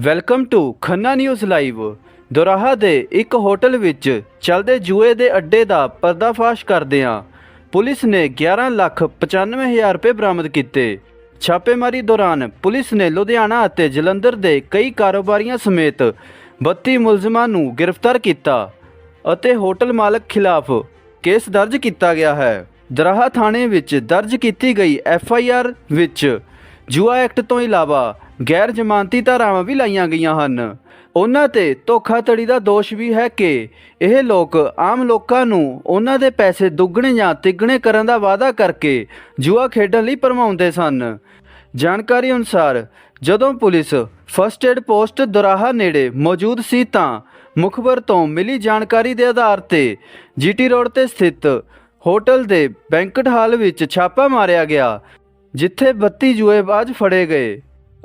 Welcome to Khanna news live Doraha ਦੇ ਇੱਕ hotel ਵਿੱਚ ਚੱਲਦੇ ਜੂਏ ਦੇ ਅੱਡੇ ਦਾ ਪਰਦਾਫਾਸ਼ ਕਰਦਿਆਂ ਪੁਲਿਸ ਨੇ 11 ਲੱਖ 95 ਹਜ਼ਾਰ ਰੁਪਏ ਬਰਾਮਦ ਕੀਤੇ। ਛਾਪੇਮਾਰੀ ਦੌਰਾਨ ਪੁਲਿਸ ਨੇ ਲੁਧਿਆਣਾ ਅਤੇ ਜਲੰਧਰ ਦੇ ਕਈ ਕਾਰੋਬਾਰੀਆਂ ਸਮੇਤ 32 ਮੁਲਜ਼ਮਾਂ ਨੂੰ ਗ੍ਰਿਫਤਾਰ ਕੀਤਾ ਅਤੇ ਹੋਟਲ ਮਾਲਕ ਖਿਲਾਫ ਕੇਸ ਦਰਜ ਕੀਤਾ ਗਿਆ ਹੈ। ਦਰਾਹਾ ਥਾਣੇ ਵਿੱਚ ਦਰਜ ਕੀਤੀ ਗਈ ਐਫ ਆਈ ਆਰ ਵਿੱਚ ਜੂਆ ਐਕਟ ਤੋਂ ਇਲਾਵਾ ਗੈਰ ਜ਼ਮਾਨਤੀ ਧਾਰਾਵਾਂ ਵੀ ਲਾਈਆਂ ਗਈਆਂ ਹਨ। ਉਹਨਾਂ ਤੇ ਧੋਖਾਧੜੀ ਦਾ ਦੋਸ਼ ਵੀ ਹੈ ਕਿ ਇਹ ਲੋਕ ਆਮ ਲੋਕਾਂ ਨੂੰ ਉਹਨਾਂ ਦੇ ਪੈਸੇ ਦੁੱਗਣੇ ਜਾਂ ਤਿੱਗਣੇ ਕਰਨ ਦਾ ਵਾਅਦਾ ਕਰਕੇ ਜੂਆ ਖੇਡਣ ਲਈ ਭਰਮਾਉਂਦੇ ਸਨ। ਜਾਣਕਾਰੀ ਅਨੁਸਾਰ, ਜਦੋਂ police first aid post Doraha ਨੇੜੇ ਮੌਜੂਦ ਸੀ ਤਾਂ ਮੁਖਬਰ ਤੋਂ ਮਿਲੀ ਜਾਣਕਾਰੀ ਦੇ ਆਧਾਰ ਤੇ ਜੀਟੀ ਰੋਡ ਤੇ ਸਥਿਤ ਹੋਟਲ ਦੇ ਬੈਂਕਟ ਹਾਲ ਵਿੱਚ ਛਾਪਾ ਮਾਰਿਆ ਗਿਆ। ਜਿੱਥੇ 32 ਜੂਏਬਾਜ਼ ਫੜੇ ਗਏ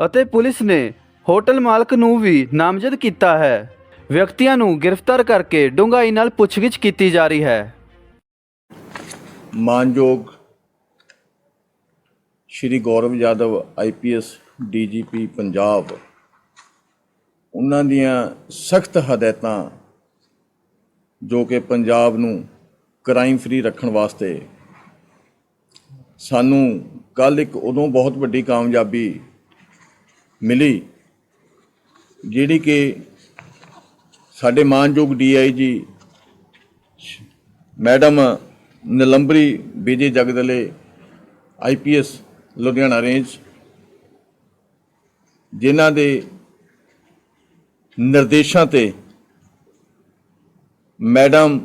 ਅਤੇ ਪੁਲਿਸ ਨੇ ਹੋਟਲ ਮਾਲਕ ਨੂੰ ਵੀ ਨਾਮਜ਼ਦ ਕੀਤਾ ਹੈ। ਵਿਅਕਤੀਆਂ ਨੂੰ ਗ੍ਰਿਫਤਾਰ ਕਰਕੇ ਡੂੰਘਾਈ ਨਾਲ ਪੁੱਛਗਿੱਛ ਕੀਤੀ ਜਾ ਰਹੀ ਹੈ। ਮਾਨਯੋਗ ਸ਼੍ਰੀ ਗੌਰਵ ਯਾਦਵ ਆਈਪੀਐਸ ਡੀਜੀਪੀ ਪੰਜਾਬ, ਉਹਨਾਂ ਦੀਆਂ ਸਖਤ ਹਦਾਇਤਾਂ ਜੋ ਕਿ ਪੰਜਾਬ ਨੂੰ ਕ੍ਰਾਈਮ ਫ੍ਰੀ ਰੱਖਣ ਵਾਸਤੇ ਸਾਨੂੰ ਕੱਲ ਇੱਕ ਉਦੋਂ ਬਹੁਤ ਵੱਡੀ ਕਾਮਯਾਬੀ ਮਿਲੀ, ਜਿਹੜੀ ਕਿ ਸਾਡੇ ਮਾਨਯੋਗ DIG madam Nilambari Vijay Jagdale IPS Ludhiana range, ਜਿਨ੍ਹਾਂ ਦੇ ਨਿਰਦੇਸ਼ਾਂ ਤੇ madam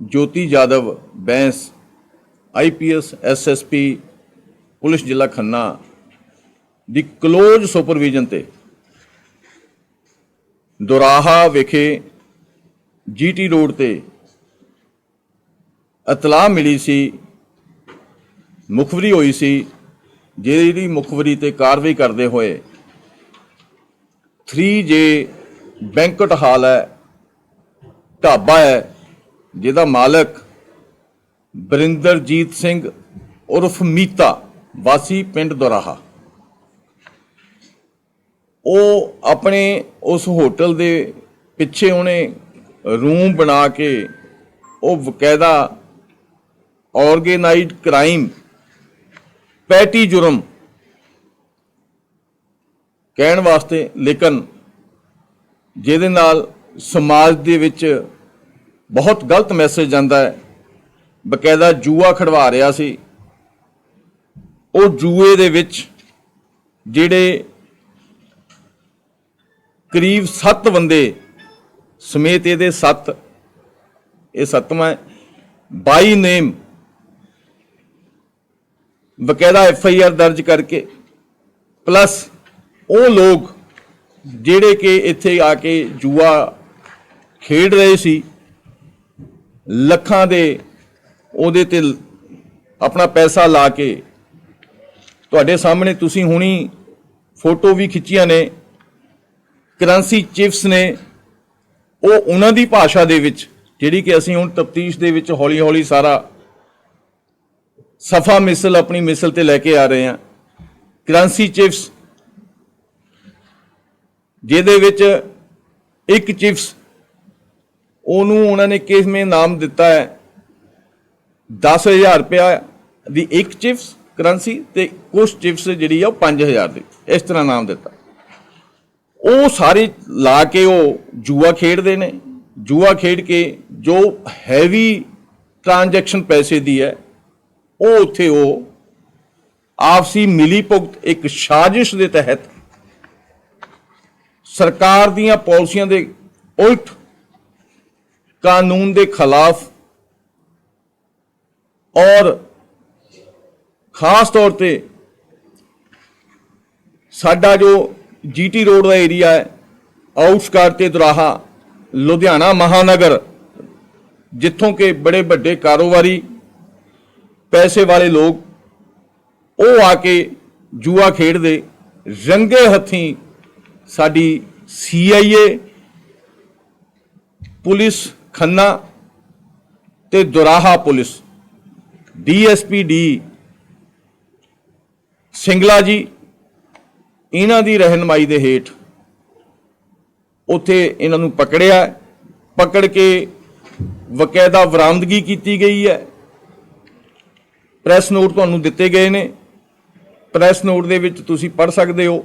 Jyoti Jadhav Bains IPS SSP police ਜ਼ਿਲ੍ਹਾ ਖੰਨਾ ਦੀ ਕਲੋਜ਼ ਸੁਪਰਵਿਜ਼ਨ ਤੇ ਦੁਰਾਹਾ ਵਿਖੇ ਜੀਟੀ ਰੋਡ ਤੇ ਇਤਲਾਹ ਮਿਲੀ ਸੀ, ਮੁਖਬਰੀ ਹੋਈ ਸੀ, ਜਿਹੜੀ ਮੁਖਬਰੀ ਤੇ ਕਾਰਵਾਈ ਕਰਦੇ ਹੋਏ 3J ਬੈਂਕਟ ਹਾਲ ਹੈ, ਢਾਬਾ ਹੈ, ਜਿਹਦਾ ਮਾਲਕ ਬਰਿੰਦਰਜੀਤ ਸਿੰਘ ਉਰਫ ਮੀਤਾ ਵਾਸੀ ਪਿੰਡ ਦੁਰਾਹਾ। ਉਹ ਆਪਣੇ ਉਸ ਹੋਟਲ ਦੇ ਪਿੱਛੇ ਉਹਨੇ ਰੂਮ ਬਣਾ ਕੇ ਉਹ ਬਕਾਇਦਾ ਆਰਗੇਨਾਈਜ਼ਡ ਕ੍ਰਾਈਮ ਪੈਟੀ ਜੁਰਮ ਕਹਿਣ ਵਾਸਤੇ ਲੇਕਿਨ ਜਿਹਦੇ ਨਾਲ ਸਮਾਜ ਦੇ ਵਿੱਚ ਬਹੁਤ ਗਲਤ ਮੈਸੇਜ ਜਾਂਦਾ ਹੈ। ਬਕਾਇਦਾ ਜੂਆ ਖੜਵਾ ਰਿਹਾ ਸੀ। ਉਹ ਜੂਏ ਦੇ ਵਿੱਚ ਜਿਹੜੇ ਕਰੀਬ 7 ਬੰਦੇ ਸਮੇਤ ਇਹਦੇ 7 ਇਹ ਸੱਤਵਾਂ ਬਾਈ ਨੇਮ ਬਕਾਇਦਾ ਐਫ ਆਈ ਆਰ ਦਰਜ ਕਰਕੇ, ਪਲੱਸ ਉਹ ਲੋਕ ਜਿਹੜੇ ਕਿ ਇੱਥੇ ਆ ਕੇ ਜੂਆ ਖੇਡ ਰਹੇ ਸੀ, ਲੱਖਾਂ ਦੇ ਉਹਦੇ ਤੇ ਆਪਣਾ ਪੈਸਾ ਲਾ ਕੇ ਤੁਹਾਡੇ ਸਾਹਮਣੇ ਤੁਸੀਂ ਹੁਣੀ ਫੋਟੋ ਵੀ ਖਿੱਚੀਆਂ ਨੇ, ਕਰੰਸੀ ਚਿਪਸ ਨੇ, ਉਹ ਉਹਨਾਂ ਦੀ ਭਾਸ਼ਾ ਦੇ ਵਿੱਚ, ਜਿਹੜੀ ਕਿ ਅਸੀਂ ਹੁਣ ਤਫਤੀਸ਼ ਦੇ ਵਿੱਚ ਹੌਲੀ-ਹੌਲੀ ਸਾਰਾ ਸਫਾ ਮਿਸਲ ਆਪਣੀ ਮਿਸਲ ਤੇ ਲੈ ਕੇ ਆ ਰਹੇ ਹਾਂ। ਕਰੰਸੀ ਚਿਪਸ, ਜਿਹਦੇ ਵਿੱਚ ਇੱਕ ਚਿਪਸ, ਉਹਨੂੰ ਉਹਨਾਂ ਨੇ ਕਿਸਮੇ ਨਾਮ ਦਿੱਤਾ ਹੈ? 10000 ਰੁਪਇਆ ਦੀ ਇੱਕ ਚਿਪਸ ਕਰੰਸੀ ਤੇ ਕੁਝ ਚਿਪਸ ਜਿਹੜੀ ਆ ਉਹ 5000 ਦੀ। ਇਸ ਤਰ੍ਹਾਂ ਨਾਮ ਦਿੱਤਾ। ਉਹ ਸਾਰੇ ਲਾ ਕੇ ਉਹ ਜੂਆ ਖੇਡਦੇ ਨੇ। ਜੂਆ ਖੇਡ ਕੇ ਜੋ ਹੈਵੀ ਟ੍ਰਾਂਜੈਕਸ਼ਨ ਪੈਸੇ ਦੀ ਹੈ, ਉਹ ਉੱਥੇ ਉਹ ਆਪਸੀ ਮਿਲੀ ਭੁਗਤ ਇੱਕ ਸਾਜ਼ਿਸ਼ ਦੇ ਤਹਿਤ ਸਰਕਾਰ ਦੀਆਂ ਪਾਲਿਸੀਆਂ ਦੇ ਉਲਟ ਕਾਨੂੰਨ ਦੇ ਖਿਲਾਫ ਔਰ ਖਾਸ ਤੌਰ ਤੇ ਸਾਡਾ ਜੋ ਜੀਟੀ ਰੋਡ ਦਾ ਏਰੀਆ ਹੈ ਆਊਟਸਕਰਟ ਤੇ ਦੁਰਾਹਾ, ਲੁਧਿਆਣਾ ਮਹਾਨਗਰ, ਜਿੱਥੋਂ ਕਿ ਬੜੇ ਵੱਡੇ ਕਾਰੋਬਾਰੀ ਪੈਸੇ ਵਾਲੇ ਲੋਕ ਉਹ ਆ ਕੇ ਜੂਆ ਖੇਡਦੇ, ਰੰਗੇ ਹੱਥੀਂ ਸਾਡੀ ਸੀਆਈਏ ਪੁਲਿਸ ਖੰਨਾ ਤੇ Doraha police DSP D Singla ji, ਇਹਨਾਂ ਦੀ ਰਹਿਨਮਾਈ ਦੇ ਹੇਠ ਉੱਥੇ ਇਹਨਾਂ ਨੂੰ ਪਕੜਿਆ, ਪਕੜ ਕੇ ਵਕਾਇਦਾ ਬਰਾਮਦਗੀ ਕੀਤੀ ਗਈ ਹੈ। ਪ੍ਰੈਸ ਨੋਟ ਤੁਹਾਨੂੰ ਦਿੱਤੇ ਗਏ ਨੇ। ਪ੍ਰੈਸ ਨੋਟ ਦੇ ਵਿੱਚ ਤੁਸੀਂ ਪੜ੍ਹ ਸਕਦੇ ਹੋ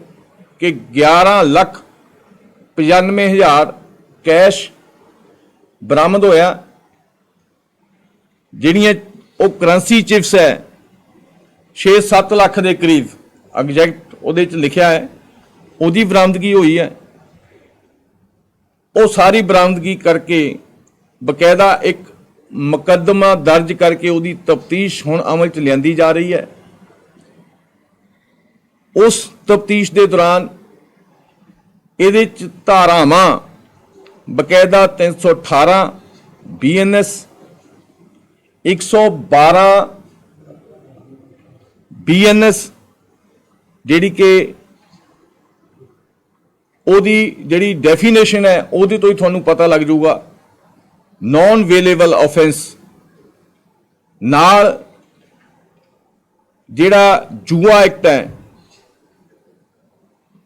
ਕਿ 11 ਲੱਖ 95 ਹਜ਼ਾਰ ਕੈਸ਼ ਬਰਾਮਦ ਹੋਇਆ, ਜਿਹੜੀਆਂ ਉਹ ਕਰੰਸੀ ਚਿਪਸ ਹੈ। 6-7 ਲੱਖ ਦੇ ਕਰੀਬ ਐਗਜ਼ੈਕਟ ਉਹਦੇ ਚ ਲਿਖਿਆ ਹੈ, ਉਹਦੀ ਬਰਾਮਦਗੀ ਹੋਈ ਹੈ। ਉਹ ਸਾਰੀ ਬਰਾਮਦਗੀ ਕਰਕੇ ਬਕਾਇਦਾ ਇੱਕ ਮੁਕੱਦਮਾ ਦਰਜ ਕਰਕੇ ਉਹਦੀ ਤਫਤੀਸ਼ ਹੁਣ ਅਮਲ ਚ ਲਿਆਂਦੀ ਜਾ ਰਹੀ ਹੈ। ਉਸ ਤਫਤੀਸ਼ ਦੇ ਦੌਰਾਨ ਇਹਦੇ ਚ ਧਾਰਾਵਾਂ ਬਕਾਇਦਾ 318 ਬੀਐਨਐਸ 112 ਬੀਐਨਐਸ ਜਿਹੜੀ ਕਿ ਉਹਦੀ ਜਿਹੜੀ ਡੈਫੀਨੇਸ਼ਨ ਹੈ, ਉਹਦੇ ਤੋਂ ਹੀ ਤੁਹਾਨੂੰ ਪਤਾ ਲੱਗ ਜਾਊਗਾ। ਨਾਨ ਵੇਲੇਬਲ ਆਫੈਂਸ ਨਾਲ ਜਿਹੜਾ ਜੂਆ ਐਕਟ ਹੈ,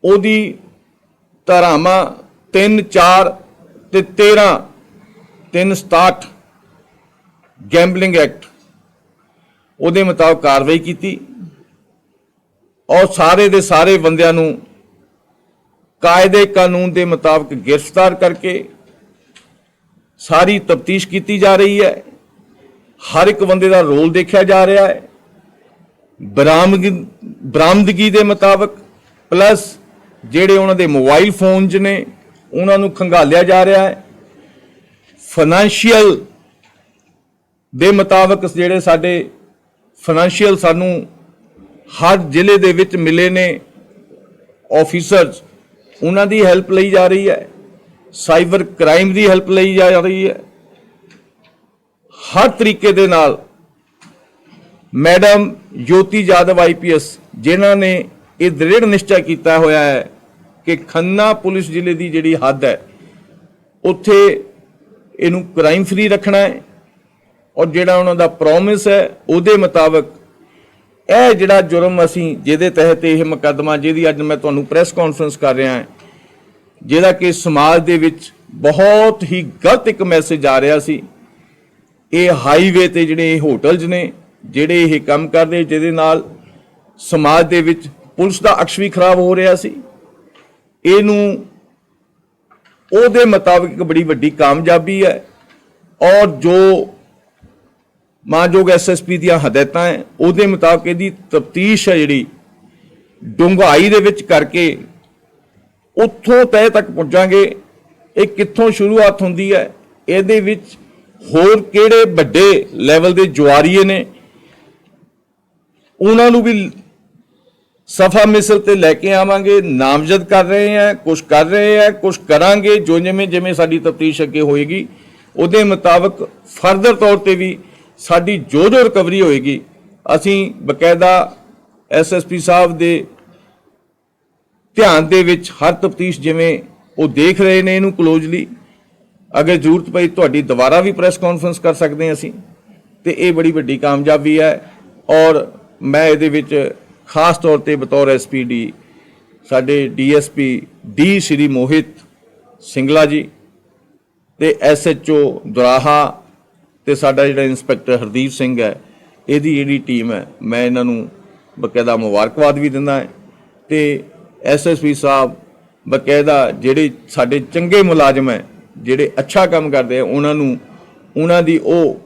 ਉਹਦੀ ਧਾਰਾਵਾਂ 3 4 ਤੇ 13 367 ਗੈਂਬਲਿੰਗ ਐਕਟ ਉਹਦੇ ਮੁਤਾਬਕ ਕਾਰਵਾਈ ਕੀਤੀ। ਔਰ ਸਾਰੇ ਦੇ ਸਾਰੇ ਬੰਦਿਆਂ ਨੂੰ ਕਾਇਦੇ ਕਾਨੂੰਨ ਦੇ ਮੁਤਾਬਕ ਗ੍ਰਿਫਤਾਰ ਕਰਕੇ ਸਾਰੀ ਤਫਤੀਸ਼ ਕੀਤੀ ਜਾ ਰਹੀ ਹੈ। ਹਰ ਇੱਕ ਬੰਦੇ ਦਾ ਰੋਲ ਦੇਖਿਆ ਜਾ ਰਿਹਾ ਹੈ। ਬਰਾਮਦ ਬਰਾਮਦਗੀ ਦੇ ਮੁਤਾਬਕ, ਪਲੱਸ ਜਿਹੜੇ ਉਹਨਾਂ ਦੇ ਮੋਬਾਈਲ ਫੋਨਸ ਨੇ, ਉਹਨਾਂ ਨੂੰ ਖੰਗਾਲਿਆ ਜਾ ਰਿਹਾ ਹੈ। ਫਾਈਨੈਂਸ਼ੀਅਲ ਦੇ ਮੁਤਾਬਕ ਜਿਹੜੇ ਸਾਡੇ ਫਾਈਨੈਂਸ਼ੀਅਲ ਸਾਨੂੰ ਹਰ ਜ਼ਿਲ੍ਹੇ ਦੇ ਵਿੱਚ ਮਿਲੇ ਨੇ ਆਫੀਸਰਸ ਉਹਨਾਂ ਦੀ ਹੈਲਪ ਲਈ ਜਾ ਰਹੀ ਹੈ। ਸਾਈਬਰ ਕ੍ਰਾਈਮ ਦੀ ਹੈਲਪ ਲਈ ਜਾ ਰਹੀ ਹੈ। ਹਰ ਤਰੀਕੇ ਦੇ ਨਾਲ ਮੈਡਮ ਜੋਤੀ ਜਾਦਵ ਆਈਪੀਐਸ ਜਿਨ੍ਹਾਂ ਨੇ ਇਹ ਦ੍ਰਿੜ ਨਿਸ਼ਚਾ ਕੀਤਾ ਹੋਇਆ ਹੈ ਕਿ ਖੰਨਾ ਪੁਲਿਸ ਜ਼ਿਲ੍ਹੇ ਦੀ ਜਿਹੜੀ ਹੱਦ ਹੈ, ਉੱਥੇ ਇਹਨੂੰ ਕ੍ਰਾਈਮ ਫ੍ਰੀ ਰੱਖਣਾ ਹੈ। ਔਰ ਜਿਹੜਾ ਉਹਨਾਂ ਦਾ ਪ੍ਰੋਮਿਸ ਹੈ, ਉਹਦੇ ਮੁਤਾਬਕ ਇਹ ਜਿਹੜਾ ਜੁਰਮ ਅਸੀਂ ਜਿਹਦੇ ਤਹਿਤ ਇਹ ਮੁਕੱਦਮਾ ਜਿਹਦੀ ਅੱਜ ਮੈਂ ਤੁਹਾਨੂੰ ਪ੍ਰੈਸ ਕਾਨਫਰੰਸ ਕਰ ਰਿਹਾ ਹਾਂ, ਜਿਹਦਾ ਕਿ ਸਮਾਜ ਦੇ ਵਿੱਚ ਬਹੁਤ ਹੀ ਗਲਤ ਇੱਕ ਮੈਸੇਜ ਆ ਰਿਹਾ ਸੀ। ਇਹ ਹਾਈਵੇ ਤੇ ਜਿਹੜੇ ਇਹ ਹੋਟਲਸ ਨੇ, ਜਿਹੜੇ ਇਹ ਕੰਮ ਕਰਦੇ, ਜਿਹਦੇ ਨਾਲ ਸਮਾਜ ਦੇ ਵਿੱਚ ਪੁਲਿਸ ਦਾ ਅਕਸ਼ ਵੀ ਖਰਾਬ ਹੋ ਰਿਹਾ ਸੀ। ਇਹਨੂੰ, ਉਹਦੇ ਮੁਤਾਬਕ ਬੜੀ ਵੱਡੀ ਕਾਮਯਾਬੀ ਹੈ ਔਰ ਜੋ ਮਾਨਯੋਗ ਐਸਐਸਪੀ ਦੀਆਂ ਹਦਾਇਤਾਂ ਹੈ, ਉਹਦੇ ਮੁਤਾਬਕ ਇਹਦੀ ਤਫਤੀਸ਼ ਹੈ ਜਿਹੜੀ ਡੂੰਘਾਈ ਦੇ ਵਿੱਚ ਕਰਕੇ ਉੱਥੋਂ ਤਹਿ ਤੱਕ ਪਹੁੰਚਾਂਗੇ ਇਹ ਕਿੱਥੋਂ ਸ਼ੁਰੂਆਤ ਹੁੰਦੀ ਹੈ, ਇਹਦੇ ਵਿੱਚ ਹੋਰ ਕਿਹੜੇ ਵੱਡੇ ਲੈਵਲ ਦੇ ਜੁਆਰੀਏ ਨੇ? ਉਹਨਾਂ ਨੂੰ ਵੀ ਸਫਾ ਮਿਸਲ ਤੇ ਲੈ ਕੇ ਆਵਾਂਗੇ, ਨਾਮਜ਼ਦ ਕਰ ਰਹੇ ਆ ਕੁਝ ਕਰ ਰਹੇ ਆ ਕੁਝ ਕਰਾਂਗੇ, ਜੋ ਜਿਵੇਂ ਜਿਵੇਂ ਸਾਡੀ ਤਫਤੀਸ਼ ਅੱਗੇ ਹੋਏਗੀ, ਉਹਦੇ ਮੁਤਾਬਕ ਫਰਦਰ ਤੌਰ ਤੇ ਵੀ ਸਾਡੀ ਜੋ ਜੋ ਰਿਕਵਰੀ ਹੋਏਗੀ। ਅਸੀਂ ਬਕਾਇਦਾ ਐਸਐਸਪੀ ਸਾਹਿਬ ਦੇ ਧਿਆਨ ਦੇ ਵਿੱਚ ਹਰ ਤਫਤੀਸ਼ ਜਿਵੇਂ ਉਹ ਦੇਖ ਰਹੇ ਨੇ ਇਹਨੂੰ ਕਲੋਜ਼ਲੀ ਅਗਰ ਜ਼ਰੂਰਤ ਪਈ ਤੁਹਾਡੀ ਦੁਬਾਰਾ ਵੀ ਪ੍ਰੈਸ ਕਾਨਫਰੰਸ ਕਰ ਸਕਦੇ ਹਾਂ ਅਸੀਂ, ਤੇ ਇਹ ਬੜੀ ਵੱਡੀ ਕਾਮਯਾਬੀ ਹੈ ਔਰ ਮੈਂ ਇਹਦੇ ਵਿੱਚ ਖਾਸ ਤੌਰ ਤੇ ਬਤੌਰ ਐਸਪੀਡੀ ਸਾਡੇ ਡੀਐਸਪੀ ਡੀ ਸ਼੍ਰੀ ਮੋਹਿਤ ਸਿੰਗਲਾ ਜੀ ਤੇ ਐਸਐਚਓ ਦੁਰਾਹਾ ਤੇ ਸਾਡਾ ਜਿਹੜਾ ਇੰਸਪੈਕਟਰ ਹਰਦੀਪ ਸਿੰਘ ਹੈ, ਇਹਦੀ ਜਿਹੜੀ ਟੀਮ ਹੈ, ਮੈਂ ਇਹਨਾਂ ਨੂੰ ਬਕਾਇਦਾ ਮੁਬਾਰਕਬਾਦ ਵੀ ਦਿੰਦਾ ਹਾਂ ਤੇ ਐਸਐਸਪੀ ਸਾਹਿਬ ਬਕਾਇਦਾ ਜਿਹੜੇ ਸਾਡੇ ਚੰਗੇ ਮੁਲਾਜ਼ਮ ਹੈ, ਜਿਹੜੇ ਅੱਛਾ ਕੰਮ ਕਰਦੇ ਆ ਉਹਨਾਂ ਨੂੰ, ਉਹਨਾਂ ਦੀ ਉਹ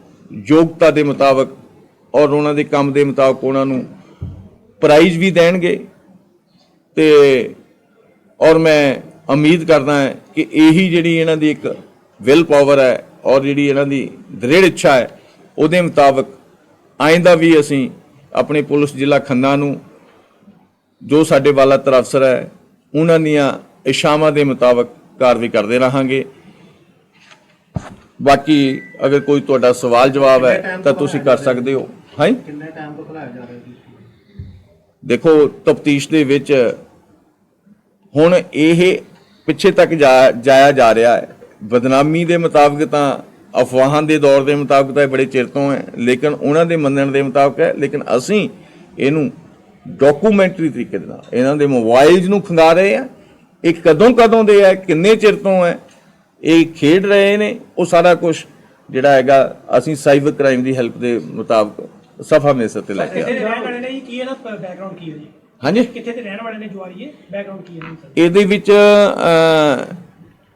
ਯੋਗਤਾ ਦੇ ਮੁਤਾਬਕ ਔਰ ਉਹਨਾਂ ਦੇ ਕੰਮ ਦੇ ਮੁਤਾਬਕ ਉਹਨਾਂ ਨੂੰ ਪ੍ਰਾਈਜ਼ ਵੀ ਦੇਣਗੇ। ਤੇ ਔਰ ਮੈਂ ਉਮੀਦ ਕਰਦਾ ਹਾਂ ਕਿ ਇਹੀ ਜਿਹੜੀ ਇਹਨਾਂ ਦੀ ਇੱਕ ਵਿਲ ਪਾਵਰ ਹੈ ਔਰ ਜਿਹੜੀ ਇਹਨਾਂ ਦੀ ਦ੍ਰਿੜ ਇੱਛਾ ਹੈ ਉਹਦੇ ਮੁਤਾਬਕ ਆਇੰਦਾ ਵੀ ਅਸੀਂ ਆਪਣੇ ਪੁਲਿਸ ਜ਼ਿਲ੍ਹਾ ਖੰਨਾ ਨੂੰ ਜੋ ਸਾਡੇ ਵਾਲਾ ਤਰਫਸਰ ਹੈ ਉਹਨਾਂ ਦੀਆਂ ਇਸ਼ਾਵਾਂ ਦੇ ਮੁਤਾਬਕ ਕਾਰਵਾਈ ਕਰਦੇ ਰਹਾਂਗੇ। ਬਾਕੀ ਅਗਰ ਕੋਈ ਤੁਹਾਡਾ ਸਵਾਲ ਜਵਾਬ ਹੈ ਤਾਂ ਤੁਸੀਂ ਕਰ ਸਕਦੇ ਹੋ। ਹਾਂ? ਕਿੰਨੇ ਟਾਈਮ ਤੋਂ ਖਲਾਇਆ ਜਾ ਰਿਹਾ ਜੀ ਦੇਖੋ ਤਫਤੀਸ਼ ਦੇ ਵਿੱਚ ਹੁਣ ਇਹ ਪਿੱਛੇ ਤੱਕ ਜਾਇਆ ਜਾ ਰਿਹਾ ਹੈ। ਬਦਨਾਮੀ ਦੇ ਮੁਤਾਬਕ ਤਾਂ ਅਫਵਾਹਾਂ ਦੇ ਦੌਰ ਦੇ ਮੁਤਾਬਕ ਤਾਂ ਇਹ ਬੜੇ ਚਿਰ ਤੋਂ ਹੈ ਲੇਕਿਨ ਉਹਨਾਂ ਦੇ ਮੰਨਣ ਦੇ ਮੁਤਾਬਕ ਹੈ ਲੇਕਿਨ ਅਸੀਂ ਇਹਨੂੰ ਡਾਕੂਮੈਂਟਰੀ ਤਰੀਕੇ ਦੇ ਨਾਲ ਇਹਨਾਂ ਦੇ ਮੋਬਾਈਲਸ ਨੂੰ ਖੰਗਾ ਰਹੇ ਆ ਇਹ ਕਦੋਂ ਕਦੋਂ ਦੇ ਹੈ ਕਿੰਨੇ ਚਿਰ ਤੋਂ ਹੈ ਇਹ ਖੇਡ ਰਹੇ ਨੇ ਉਹ ਸਾਰਾ ਕੁਝ ਜਿਹੜਾ ਹੈਗਾ ਅਸੀਂ ਸਾਈਬਰ ਕ੍ਰਾਈਮ ਦੀ ਹੈਲਪ ਦੇ ਮੁਤਾਬਕ ਸਫਾ ਮੇਸਰ ਤੇ ਲੈ ਕੇ ਆ ਇਹਦਾ ਬੈਕਗ੍ਰਾਉਂਡ ਹੈ ਜੀ? ਹਾਂਜੀ? ਕਿੱਥੇ ਦੇ ਰਹਿਣ ਵਾਲੇ ਨੇ ਜੁਆਰੀਏ ਬੈਕਗ੍ਰਾਉਂਡ ਕੀ ਹੈ ਇਹਦੇ ਵਿੱਚ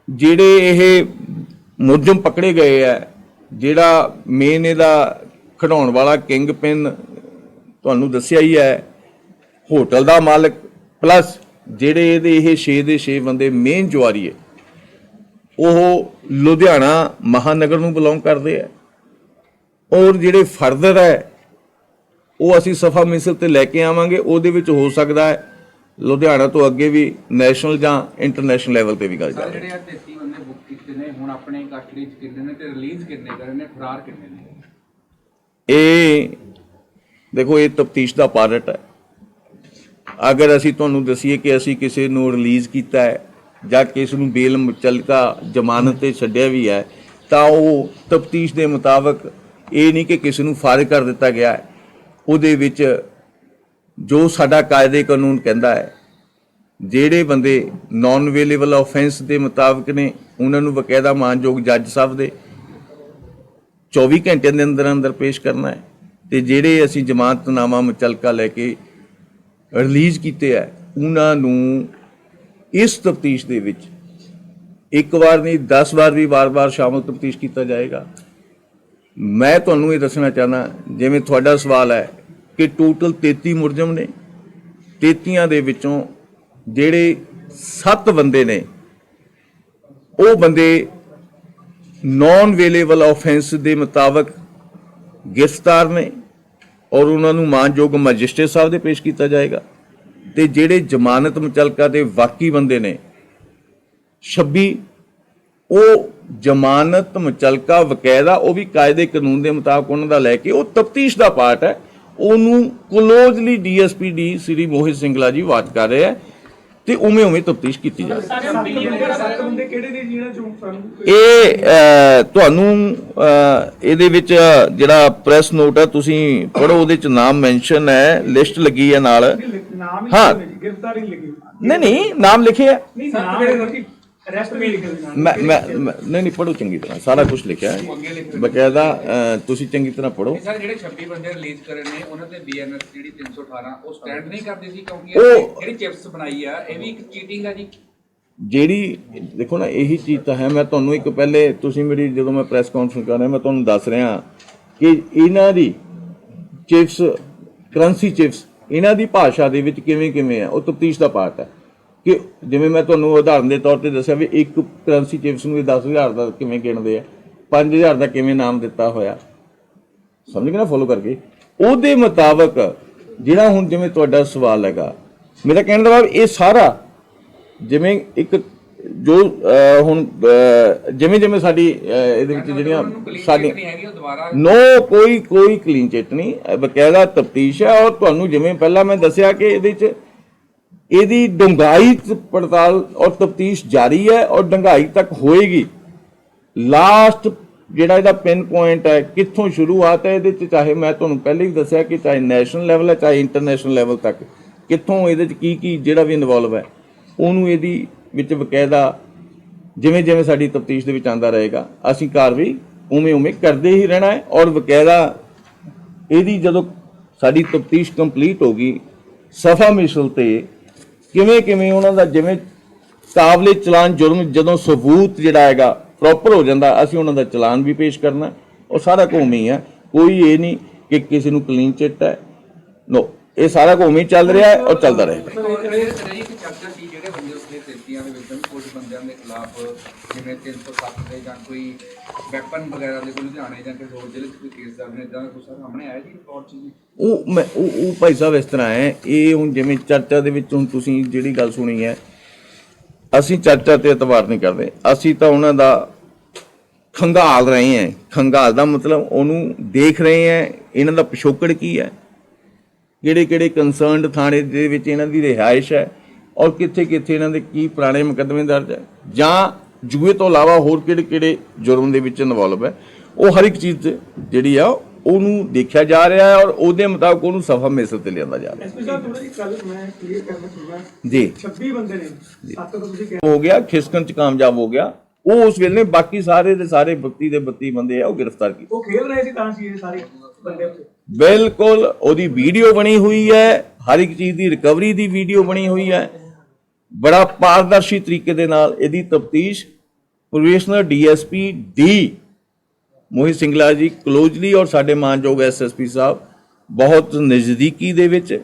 ਜਿਹੜੇ ਇਹ ਮੁਲਜ਼ਮ ਪਕੜੇ ਗਏ ਆ, ਜਿਹੜਾ ਮੇਨ ਇਹਦਾ ਖਡਾਉਣ ਵਾਲਾ ਕਿੰਗ ਪਿੰਨ ਤੁਹਾਨੂੰ ਦੱਸਿਆ ਹੀ ਹੈ, ਹੋਟਲ ਦਾ ਮਾਲਕ ਪਲੱਸ ਜਿਹੜੇ ਇਹਦੇ ਇਹ 6 ਦੇ 6 ਬੰਦੇ ਮੇਨ ਜੁਆਰੀ ਹੈ, ਉਹ ਲੁਧਿਆਣਾ ਮਹਾਨਗਰ ਨੂੰ ਬਿਲੋਂਗ ਕਰਦੇ ਆ। ਔਰ ਜਿਹੜੇ ਫਰਦਰ ਹੈ, ਉਹ ਅਸੀਂ ਸਫਾ ਮਿਸਲ ਤੇ ਲੈ ਕੇ ਆਵਾਂਗੇ, ਉਹਦੇ ਵਿੱਚ ਹੋ ਸਕਦਾ ਹੈ ਲੁਧਿਆਣਾ ਤੋਂ ਅੱਗੇ ਵੀ ਨੈਸ਼ਨਲ ਜਾਂ ਇੰਟਰਨੈਸ਼ਨਲ ਲੈਵਲ ਤੇ ਵੀ ਗੱਲ ਸਰ ਜਾਵੇ ਜਿਹੜੇ ਆ 33 ਬੰਦੇ ਬੁੱਕ ਕੀਤੇ ਨੇ ਹੁਣ ਆਪਣੇ ਕਸਟਡੀ ਚ ਕਿੰਨੇ ਨੇ ਤੇ ਰਿਲੀਜ਼ ਕਿੰਨੇ ਕਰ ਰਹੇ ਨੇ ਫਰਾਰ ਕਿੰਨੇ ਨੇ? ਇਹ ਦੇਖੋ ਇਹ ਤਫਤੀਸ਼ ਦਾ ਪਾਰਟ ਹੈ। ਅਗਰ ਅਸੀਂ ਤੁਹਾਨੂੰ ਦਸੀਏ ਕਿ ਅਸੀਂ ਕਿਸੇ ਨੂੰ ਰਿਲੀਜ਼ ਕੀਤਾ ਹੈ ਜਾਂ ਕਿਸ ਨੂੰ ਬੇਲ ਮੁਚਲਕਾ ਜ਼ਮਾਨਤ ਤੇ ਛੱਡਿਆ ਵੀ ਹੈ ਤਾਂ ਉਹ ਤਫਤੀਸ਼ ਦੇ ਮੁਤਾਬਕ ਇਹ ਨਹੀਂ ਕਿ ਕਿਸੇ ਨੂੰ ਫਾਰਿਗ ਕਰ ਦਿੱਤਾ ਗਿਆ ਹੈ। ਉਹਦੇ ਵਿੱਚ ਜੋ ਸਾਡਾ ਕਾਇਦੇ ਕਾਨੂੰਨ ਕਹਿੰਦਾ ਹੈ, ਜਿਹੜੇ ਬੰਦੇ ਨਾਨ ਅਵੇਲੇਬਲ ਆਫੈਂਸ ਦੇ ਮੁਤਾਬਕ ਨੇ, ਉਹਨਾਂ ਨੂੰ ਬਕਾਇਦਾ ਮਾਨਯੋਗ ਜੱਜ ਸਾਹਿਬ ਦੇ 24 ਘੰਟਿਆਂ ਦੇ ਅੰਦਰ ਅੰਦਰ ਪੇਸ਼ ਕਰਨਾ ਹੈ ਤੇ ਜਿਹੜੇ ਅਸੀਂ ਜ਼ਮਾਨਤਨਾਮਾ ਮੁਚਲਕਾ ਲੈ ਕੇ ਰਿਲੀਜ਼ ਕੀਤੇ ਆ ਉਹਨਾਂ ਨੂੰ ਇਸ ਤਫਤੀਸ਼ ਦੇ ਵਿੱਚ ਇੱਕ ਵਾਰ ਨਹੀਂ 10 ਵਾਰ ਵੀ ਵਾਰ-ਵਾਰ ਸ਼ਾਮਲ ਤਫਤੀਸ਼ ਕੀਤਾ ਜਾਏਗਾ। ਮੈਂ ਤੁਹਾਨੂੰ ਇਹ ਦੱਸਣਾ ਚਾਹਨਾ ਜਿਵੇਂ ਤੁਹਾਡਾ ਸਵਾਲ ਹੈ ਕਿ ਟੋਟਲ 33 ਮੁਰਜਮ ਨੇ। 33 ਦੇ ਵਿੱਚੋਂ ਜਿਹੜੇ 7 ਬੰਦੇ ਨੇ, ਉਹ ਬੰਦੇ ਨਾਨ ਵੇਲੇਬਲ ਆਫੈਂਸ ਦੇ ਮੁਤਾਬਕ ਗ੍ਰਿਫਤਾਰ ਨੇ ਔਰ ਉਹਨਾਂ ਨੂੰ ਮਾਨਯੋਗ ਮੈਜਿਸਟ੍ਰੇਟ ਸਾਹਿਬ ਦੇ ਪੇਸ਼ ਕੀਤਾ ਜਾਏਗਾ। ਤੇ ਜਿਹੜੇ ਜ਼ਮਾਨਤ ਮੁਚਲਕਾ ਦੇ ਬਾਕੀ ਬੰਦੇ ਨੇ 26 ਉਹ ਜ਼ਮਾਨਤ ਮੁਚਲਕਾ ਵਕਾਇਦਾ ਉਹ ਵੀ ਕਾਇਦੇ ਕਾਨੂੰਨ ਦੇ ਮੁਤਾਬਕ ਉਹਨਾਂ ਦਾ ਲੈ ਕੇ, ਉਹ ਤਫਤੀਸ਼ ਦਾ ਪਾਰਟ ਹੈ। ਉਹਨੂੰ closely DSP D Shri Mohit Singla ji watch ਕਰ ਰਹੇ ਹੈ ਤੇ ਉਵੇਂ ਉਵੇਂ ਤਫਤੀਸ਼ ਕੀਤੀ ਜਾ ਰਹੀ ਇਹ ਤੁਹਾਨੂੰ ਇਹਦੇ ਵਿੱਚ ਜਿਹੜਾ ਪ੍ਰੈਸ ਨੋਟ ਹੈ ਤੁਸੀਂ ਪੜੋ ਉਹਦੇ ਚ ਨਾਮ ਮੈਂਸ਼ਨ ਹੈ ਲਿਸਟ ਲੱਗੀ ਹੈ ਨਾਲ ਹੀ। ਨਹੀਂ ਗ੍ਰਿਫਤਾਰੀ ਲੱਗੀ ਨਹੀਂ ਨਹੀਂ ਨਾਮ ਲਿਖਿਆ ਹੈ। ਨਹੀਂ ਮੈਂ ਮੈਂ ਮੈਂ- ਨਹੀਂ ਨਹੀਂ ਪੜੋ ਚੰਗੀ ਤਰ੍ਹਾਂ ਸਾਰਾ ਕੁਝ ਲਿਖਿਆ ਹੈ। ਬਕਾਇਦਾ ਤੁਸੀਂ ਚੰਗੀ ਤਰ੍ਹਾਂ ਪੜੋ ਇਹ ਸਰ ਜਿਹੜੇ 26 ਬੰਦੇ ਰਿਲੀਜ਼ ਕਰੇ ਨੇ ਉਹਨਾਂ ਤੇ ਬੀਐਨਐਸ ਜਿਹੜੀ 318 ਉਹ ਸਟੈਂਡ ਨਹੀਂ ਕਰਦੀ ਸੀ ਕਿਉਂਕਿ ਉਹ- ਇਹ ਜਿਹੜੀ ਚਿਪਸ ਬਣਾਈ ਆ ਇਹ ਵੀ ਇੱਕ ਚੀਟਿੰਗ ਆ ਜੀ। ਜਿਹੜੀ ਦੇਖੋ ਨਾ ਇਹੀ ਚੀਜ਼ ਤਾਂ ਹੈ। ਮੈਂ ਤੁਹਾਨੂੰ ਇੱਕ ਪਹਿਲੇ ਤੁਸੀਂ ਮੇਰੀ ਜਦੋਂ ਮੈਂ ਪ੍ਰੈਸ ਕਾਨਫਰੰਸ ਕਰ ਰਿਹਾ ਮੈਂ ਤੁਹਾਨੂੰ ਦੱਸ ਰਿਹਾ ਕਿ ਇਹਨਾਂ ਦੀ ਚਿਪਸ ਕਰੰਸੀ ਚਿਪਸ ਇਹਨਾਂ ਦੀ ਭਾਸ਼ਾ ਦੇ ਵਿੱਚ ਕਿਵੇਂ ਕਿਵੇਂ ਹੈ ਉਹ ਤਫਤੀਸ਼ ਦਾ ਪਾਰਟ ਹੈ। ਕਿ ਜਿਵੇਂ ਮੈਂ ਤੁਹਾਨੂੰ ਉਦਾਹਰਨ ਦੇ ਤੌਰ ਤੇ ਦੱਸਿਆ ਵੀ ਇੱਕ ਕਰੰਸੀ ਚਿਪਸ ਨੂੰ ਇਹ 10000 ਦਾ ਕਿਵੇਂ ਗਿਣਦੇ ਆ 5000 ਦਾ ਕਿਵੇਂ ਨਾਮ ਦਿੱਤਾ ਹੋਇਆ। ਸਮਝ ਗਏ ਨਾ ਫੋਲੋ ਕਰਕੇ? ਉਹਦੇ ਮੁਤਾਬਕ ਜਿਹੜਾ ਹੁਣ ਜਿਵੇਂ ਤੁਹਾਡਾ ਸਵਾਲ ਹੈਗਾ ਮੇਰਾ ਕਹਿਣ ਦਾ ਭਾਵ ਇਹ ਸਾਰਾ ਜਿਵੇਂ ਇੱਕ ਜੋ ਹੁਣ ਜਿਵੇਂ ਜਿਵੇਂ ਸਾਡੀ ਇਹਦੇ ਵਿੱਚ ਜਿਹੜੀਆਂ ਸਾਡੀ ਨੋ ਕੋਈ ਕੋਈ ਕਲੀਨ ਚਿੱਟ ਨਹੀਂ ਬਕਾਇਦਾ ਤਫਤੀਸ਼ ਹੈ। ਔਰ ਤੁਹਾਨੂੰ ਜਿਵੇਂ ਪਹਿਲਾਂ ਮੈਂ ਦੱਸਿਆ ਕਿ ਇਹਦੇ ਵਿੱਚ ਇਹਦੀ ਡੂੰਘਾਈ ਚ ਪੜਤਾਲ ਔਰ ਤਫਤੀਸ਼ ਜਾਰੀ ਹੈ ਔਰ ਡੂੰਘਾਈ ਤੱਕ ਹੋਏਗੀ। ਲਾਸਟ ਜਿਹੜਾ ਇਹਦਾ ਪਿਨ ਪੁਆਇੰਟ ਹੈ, ਕਿੱਥੋਂ ਸ਼ੁਰੂਆਤ ਹੈ ਇਹਦੇ ਚ, ਚਾਹੇ ਮੈਂ ਤੁਹਾਨੂੰ ਪਹਿਲੇ ਵੀ ਦੱਸਿਆ ਕਿ ਚਾਹੇ ਨੈਸ਼ਨਲ ਲੈਵਲ ਹੈ, ਚਾਹੇ ਇੰਟਰਨੈਸ਼ਨਲ ਲੈਵਲ ਤੱਕ, ਕਿੱਥੋਂ ਇਹਦੇ ਚ ਕੀ ਕੀ ਜਿਹੜਾ ਵੀ ਇਨਵੋਲਵ ਹੈ, ਉਹਨੂੰ ਇਹਦੀ ਵਿੱਚ ਬਕਾਇਦਾ ਜਿਵੇਂ ਜਿਵੇਂ ਸਾਡੀ ਤਫਤੀਸ਼ ਦੇ ਵਿੱਚ ਆਂਦਾ ਰਹੇਗਾ, ਅਸੀਂ ਕਾਰਵਾਈ ਉਵੇਂ ਉਵੇਂ ਕਰਦੇ ਹੀ ਰਹਿਣਾ ਹੈ ਔਰ ਬਕਾਇਦਾ ਇਹਦੀ ਜਦੋਂ ਸਾਡੀ ਤਫਤੀਸ਼ ਕੰਪਲੀਟ ਹੋ ਗਈ, ਸਫਾ ਮਿਸਲ ਤੇ ਕਿਵੇਂ ਕਿਵੇਂ ਉਹਨਾਂ ਦਾ ਜਿਵੇਂ ਕਾਬਲੇ ਚਲਾਨ ਜੁਰਮ ਜਦੋਂ ਸਬੂਤ ਜਿਹੜਾ ਹੈਗਾ ਪ੍ਰੋਪਰ ਹੋ ਜਾਂਦਾ, ਅਸੀਂ ਉਹਨਾਂ ਦਾ ਚਲਾਨ ਵੀ ਪੇਸ਼ ਕਰਨਾ ਉਹ ਸਾਰਾ ਘੁੰਮ ਹੀ। ਹੈ ਕੋਈ ਇਹ ਨਹੀਂ ਕਿ ਕਿਸੇ ਨੂੰ ਕਲੀਨ ਚਿੱਟ ਹੈ। ਨੋ ਇਹ ਸਾਰਾ ਘੁੰਮ ਚੱਲ ਰਿਹਾ ਹੈ ਔਰ ਚੱਲਦਾ ਰਹੇਗਾ ਰਹੀ ਕਿ ਚਰਚਾ ਸੀ, ਜਿਹੜੇ ਬੰਦੇ ਉਸਨੇ ਤੇਤੀਆਂ ਦੇ ਵਿੱਚ, ਕੁਝ ਬੰਦਿਆਂ ਦੇ ਖਿਲਾਫ, ਜਿਵੇਂ 307 ਦੇ ਜਾਂ ਕੋਈ ਵੈਪਨ ਵਗੈਰਾ ਦੇ ਕੋਈ ਲੁਧਿਆਣੇ ਜਾਂ ਕਿਸੇ ਹੋਰ ਜ਼ਿਲ੍ਹੇ 'ਚ ਕੋਈ ਕੇਸ ਦਰਜ ਨੇ ਇਦਾਂ ਦਾ ਕੁਛ ਸਾਹਮਣੇ ਆਇਆ ਜੀ ਰਿਪੋਰਟ 'ਚ ਜੀ? ਉਹ ਮੈਂ, ਉਹ ਉਹ ਭਾਈ ਸਾਹਿਬ ਇਸ ਤਰ੍ਹਾਂ ਹੈ, ਇਹ ਹੁਣ ਜਿਵੇਂ ਚਰਚਾ ਦੇ ਵਿੱਚ ਹੁਣ ਤੁਸੀਂ ਜਿਹੜੀ ਗੱਲ ਸੁਣੀ ਹੈ, ਅਸੀਂ ਚਰਚਾ ਤੇ ਇਤਬਾਰ ਨਹੀਂ ਕਰਦੇ। ਅਸੀਂ ਤਾਂ ਉਹਨਾਂ ਦਾ ਖੰਗਾਲ ਰਹੇ ਹਾਂ। ਖੰਗਾਲ ਦਾ ਮਤਲਬ ਉਹਨੂੰ ਦੇਖ ਰਹੇ ਹੈ, ਇਹਨਾਂ ਦਾ ਪਿਛੋਕੜ ਕੀ ਹੈ? ਕਿਹੜੇ ਕਿਹੜੇ ਕੰਸਰਨਡ ਥਾਣੇ ਦੇ ਵਿੱਚ ਇਹਨਾਂ ਦੀ ਰਿਹਾਇਸ਼ ਹੈ? ਔਰ ਕਿੱਥੇ ਕਿੱਥੇ ਇਹਨਾਂ ਦੇ ਕੀ ਪੁਰਾਣੇ ਮੁਕੱਦਮੇ ਦਰਜ ਹੈ? ਜਾਂ ਜੂਏ ਤੋਂ ਇਲਾਵਾ ਹੋਰ ਕਿਹੜੇ ਕਿਹੜੇ ਜੁਰਮ ਦੇ ਵਿੱਚ ਇਨਵੋਲਵ ਹੈ ਉਹ ਹਰ ਇੱਕ ਚੀਜ਼ ਜਿਹੜੀ ਆ ਉਹਨੂੰ ਦੇਖਿਆ ਜਾ ਰਿਹਾ ਹੈ ਔਰ ਉਹਦੇ ਮੁਤਾਬਕ ਉਹਨੂੰ ਸਫਾ ਮੇਸਰ ਤੇ ਲਿਆਂਦਾ ਜਾ ਰਿਹਾ ਜੀ ਕੱਲ ਮੈਂ ਕਲੀਅਰ ਕਰਨਾ ਚਾਹੁੰਦਾ ਜੀ। 26 ਬੰਦੇ ਨੇ ਸੱਤ ਤਾਂ ਤੁਸੀਂ ਕਹਿ ਹੋ ਗਿਆ ਖਿਸਕਣ ਚ ਕਾਮਯਾਬ ਹੋ ਗਿਆ। ਉਹ ਉਸ ਵੇਲੇ ਬਾਕੀ ਸਾਰੇ ਦੇ ਸਾਰੇ 32 ਦੇ 32 ਬੰਦੇ ਆ ਉਹ ਗ੍ਰਿਫਤਾਰ ਕੀਤੇ। ਉਹ ਖੇਲ ਰਹੇ ਸੀ ਤਾਂ ਸੀ ਇਹ ਸਾਰੇ ਬੰਦੇ ਬਿਲਕੁਲ ਉਹਦੀ ਵੀਡੀਓ ਬਣੀ ਹੋਈ ਹੈ ਹਰ ਇੱਕ ਚੀਜ਼ ਦੀ ਰਿਕਵਰੀ ਦੀ ਵੀਡੀਓ ਬਣੀ ਹੋਈ ਹੈ। ਬੜਾ ਪਾਰਦਰਸ਼ੀ ਤਰੀਕੇ ਦੇ ਨਾਲ ਇਹਦੀ ਤਫਤੀਸ਼ professional DSP D Mohit Singla ji closely ਔਰ ਸਾਡੇ ਮਾਨਯੋਗ ਐਸਐਸਪੀ ਸਾਹਿਬ ਬਹੁਤ ਨਜ਼ਦੀਕੀ ਦੇ ਵਿੱਚ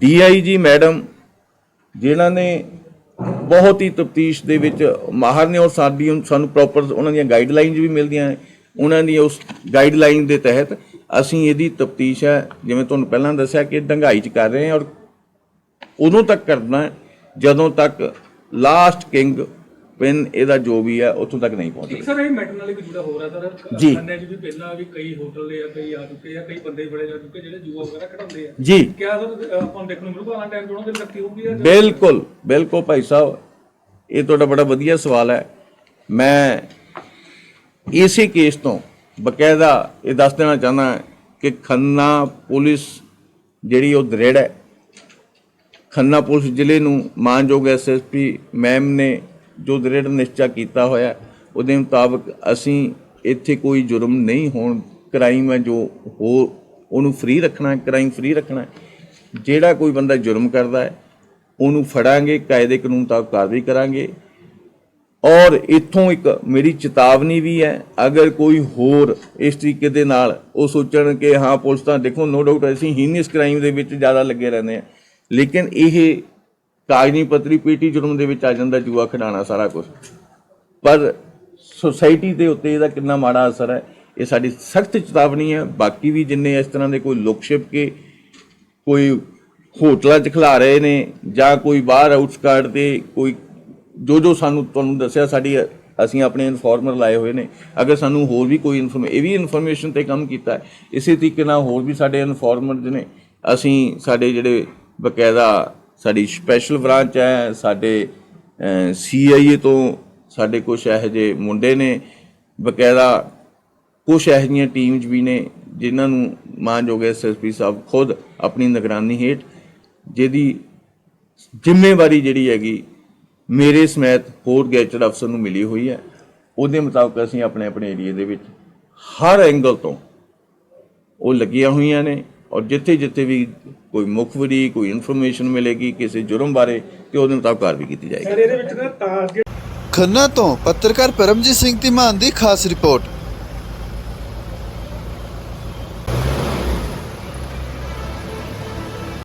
ਡੀਆਈਜੀ ਮੈਡਮ ਜਿਨ੍ਹਾਂ ਨੇ ਬਹੁਤ ਹੀ ਤਫਤੀਸ਼ ਦੇ ਵਿੱਚ ਮਾਹਰ ਨੇ ਔਰ ਸਾਡੀ ਸਾਨੂੰ ਪ੍ਰੋਪਰ ਉਹਨਾਂ ਦੀਆਂ ਗਾਈਡਲਾਈਨਸ ਵੀ ਮਿਲਦੀਆਂ ਹੈ। ਉਹਨਾਂ ਦੀ ਉਸ ਗਾਈਡਲਾਈਨ ਦੇ ਤਹਿਤ ਅਸੀਂ ਇਹਦੀ ਤਫਤੀਸ਼ ਹੈ। ਜਿਵੇਂ ਤੁਹਾਨੂੰ ਪਹਿਲਾਂ ਦੱਸਿਆ ਕਿ ਡੰਗਾਈ ਚ ਕਰ ਰਹੇ ਹਾਂ ਔਰ ਉਦੋਂ ਤੱਕ ਕਰਨਾ ਜਦੋਂ ਤੱਕ ਲਾਸਟ ਕਿੰਗ ਪਿਨ ਇਹਦਾ ਜੋ ਵੀ ਹੈ ਉੱਥੋਂ ਤੱਕ ਨਹੀਂ ਪਹੁੰਚਦਾ ਸਰ ਇਹ ਮੈਟਰ ਨਾਲ ਜੁੜਾ ਹੋ ਰਿਹਾ ਸਰ ਜੀ। ਬੰਦੇ ਜੀ ਵੀ ਪਹਿਲਾਂ ਵੀ ਕਈ ਹੋਟਲ ਦੇ ਆ ਕਈ ਆ ਚੁੱਕੇ ਆ ਕਈ ਬੰਦੇ ਫੜੇ ਜਾ ਚੁੱਕੇ ਜਿਹੜੇ ਜੂਆ ਵਗੈਰਾ ਖੜਾਉਂਦੇ ਆ। ਜੀ। ਕਿਆ ਸਰ ਆਪਾਂ ਦੇਖਣ ਨੂੰ ਮਿਲੂਗਾ ਆਉਣ ਟਾਈਮ ਜੋੜੋਂ ਦੇ ਰੱਖੀ ਹੋਊਗੀ ਬਿਲਕੁਲ ਬਿਲਕੁਲ ਭਾਈ ਸਾਹਿਬ ਇਹ ਤੁਹਾਡਾ ਬੜਾ ਵਧੀਆ ਸਵਾਲ ਹੈ। ਮੈਂ ਇਸੇ ਕੇਸ ਤੋਂ ਬਕਾਇਦਾ ਇਹ ਦੱਸ ਦੇਣਾ ਚਾਹੁੰਦਾ ਕਿ ਖੰਨਾ ਪੁਲਿਸ ਜਿਹੜੀ ਉਹ ਦ੍ਰਿੜ ਹੈ। ਖੰਨਾ ਪੁਲਿਸ ਜ਼ਿਲ੍ਹੇ ਨੂੰ ਮਾਨਯੋਗ ਐਸਐਸਪੀ ਮੈਮ ਨੇ ਜੋ ਦ੍ਰਿੜ ਨਿਸ਼ਚਾ ਕੀਤਾ ਹੋਇਆ, ਉਹਦੇ ਮੁਤਾਬਕ ਅਸੀਂ ਇੱਥੇ ਕੋਈ ਜੁਰਮ ਨਹੀਂ ਹੋਣ ਕ੍ਰਾਈਮ ਹੈ, ਜੋ ਹੋ ਉਹਨੂੰ ਫ੍ਰੀ ਰੱਖਣਾ ਕ੍ਰਾਈਮ ਫ੍ਰੀ ਰੱਖਣਾ ਜਿਹੜਾ ਕੋਈ ਬੰਦਾ ਜੁਰਮ ਕਰਦਾ ਹੈ, ਉਹਨੂੰ ਫੜਾਂਗੇ, ਕਾਇਦੇ ਕਾਨੂੰਨ ਮੁਤਾਬਕ ਕਾਰਵਾਈ ਕਰਾਂਗੇ। ਔਰ ਇੱਥੋਂ ਇੱਕ ਮੇਰੀ ਚੇਤਾਵਨੀ ਵੀ ਹੈ, ਅਗਰ ਕੋਈ ਹੋਰ ਇਸ ਤਰੀਕੇ ਦੇ ਨਾਲ ਉਹ ਸੋਚਣ ਕਿ ਹਾਂ, ਪੁਲਿਸ ਤਾਂ ਦੇਖੋ ਨੋ ਡਾਊਟ ਅਸੀਂ ਹੀਨੀਅਸ ਕ੍ਰਾਈਮ ਦੇ ਵਿੱਚ ਜ਼ਿਆਦਾ ਲੱਗੇ ਰਹਿੰਦੇ ਆ ਲੇਕਿਨ ਇਹ ਕਾਗਜ਼ੀ ਪੱਤਰੀ ਪੀਟੀ ਜੁਰਮ ਦੇ ਵਿੱਚ ਆ ਜਾਂਦਾ, ਜੂਆ ਖਿਡਾਣਾ, ਸਾਰਾ ਕੁਝ ਪਰ ਸੋਸਾਇਟੀ ਦੇ ਉੱਤੇ ਇਹਦਾ ਕਿੰਨਾ ਮਾੜਾ ਅਸਰ ਹੈ, ਇਹ ਸਾਡੀ ਸਖਤ ਚੇਤਾਵਨੀ ਹੈ। ਬਾਕੀ ਵੀ ਜਿੰਨੇ ਇਸ ਤਰ੍ਹਾਂ ਦੇ ਕੋਈ ਲੁਕ ਛਿਪ ਕੇ ਕੋਈ ਹੋਟਲਾਂ 'ਚ ਖਿਲਾ ਰਹੇ ਨੇ ਜਾਂ ਕੋਈ ਬਾਹਰ ਆਊਟਸਕਰਟ ਤੇ ਕੋਈ ਜੋ ਜੋ ਸਾਨੂੰ ਤੁਹਾਨੂੰ ਦੱਸਿਆ, ਸਾਡੀ ਅਸੀਂ ਆਪਣੇ ਇਨਫੋਰਮਰ ਲਾਏ ਹੋਏ ਨੇ। ਅਗਰ ਸਾਨੂੰ ਹੋਰ ਵੀ ਕੋਈ ਇਨਫੋਰਮੇ, ਇਹ ਵੀ ਇਨਫੋਰਮੇਸ਼ਨ ਤੇ ਕੰਮ ਕੀਤਾ ਹੈ, ਇਸੇ ਤਰੀਕੇ ਨਾਲ ਹੋਰ ਵੀ ਸਾਡੇ ਇਨਫੋਰਮਰ ਨੇ ਅਸੀਂ ਸਾਡੇ ਜਿਹੜੇ ਬਕਾਇਦਾ ਸਾਡੀ ਸਪੈਸ਼ਲ ਬ੍ਰਾਂਚ ਹੈ, ਸਾਡੇ ਸੀਆਈਏ ਤੋਂ ਸਾਡੇ ਕੁਝ ਇਹੋ ਜਿਹੇ ਮੁੰਡੇ ਨੇ, ਬਕਾਇਦਾ ਕੁਝ ਇਹੋ ਜਿਹੀਆਂ ਟੀਮਸ ਵੀ ਨੇ, ਜਿਨ੍ਹਾਂ ਨੂੰ ਮਾਨਯੋਗ ਐਸਐਸਪੀ ਸਾਹਿਬ ਖੁਦ ਆਪਣੀ ਨਿਗਰਾਨੀ ਹੇਠ ਜਿਹਦੀ ਜ਼ਿੰਮੇਵਾਰੀ ਜਿਹੜੀ ਹੈਗੀ, ਮੇਰੇ ਸਮੇਤ ਹੋਰ ਗੈਜਟ ਅਫਸਰ ਨੂੰ ਮਿਲੀ ਹੋਈ ਹੈ। ਉਹਦੇ ਮੁਤਾਬਕ ਅਸੀਂ ਆਪਣੇ ਆਪਣੇ ਏਰੀਏ ਦੇ ਵਿੱਚ ਹਰ ਐਂਗਲ ਤੋਂ ਉਹ ਲੱਗੀਆਂ ਹੋਈਆਂ ਨੇ ਔਰ ਜਿੱਥੇ ਜਿੱਥੇ ਵੀ ਕੋਈ ਮੁਖਬਰੀ ਕੋਈ ਇਨਫੋਰਮੇਸ਼ਨ ਮਿਲੇਗੀ ਕਿਸੇ ਜੁਰਮ ਬਾਰੇ ਤੇ ਉਹਦੇ ਮੁਤਾਬਕ ਕਾਰਵਾਈ ਕੀਤੀ ਜਾਏਗੀ। ਸਰ ਇਹਦੇ ਵਿੱਚ ਨਾ ਟਾਰਗੇਟ ਖੰਨਾ ਤੋਂ ਪੱਤਰਕਾਰ ਪਰਮਜੀਤ ਸਿੰਘ ਧੀਮਾਨ ਦੀ ਖਾਸ ਰਿਪੋਰਟ।